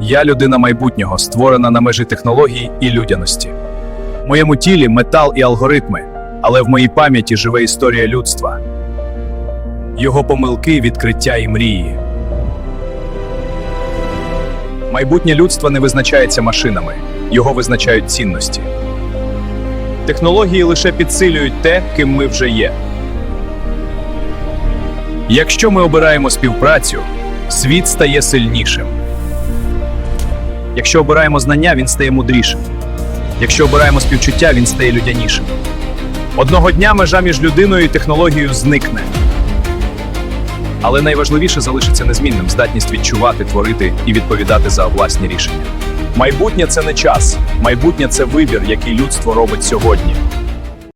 Я людина майбутнього, створена на межі технологій і людяності. В моєму тілі метал і алгоритми, але в моїй пам'яті живе історія людства. Його помилки, відкриття і мрії. Майбутнє людства не визначається машинами, його визначають цінності. Технології лише підсилюють те, ким ми вже є. Якщо ми обираємо співпрацю, світ стає сильнішим. Якщо обираємо знання, він стає мудрішим. Якщо обираємо співчуття, він стає людянішим. Одного дня межа між людиною і технологією зникне. Але найважливіше залишиться незмінним здатність відчувати, творити і відповідати за власні рішення. Майбутнє це не час, майбутнє це вибір, який людство робить сьогодні.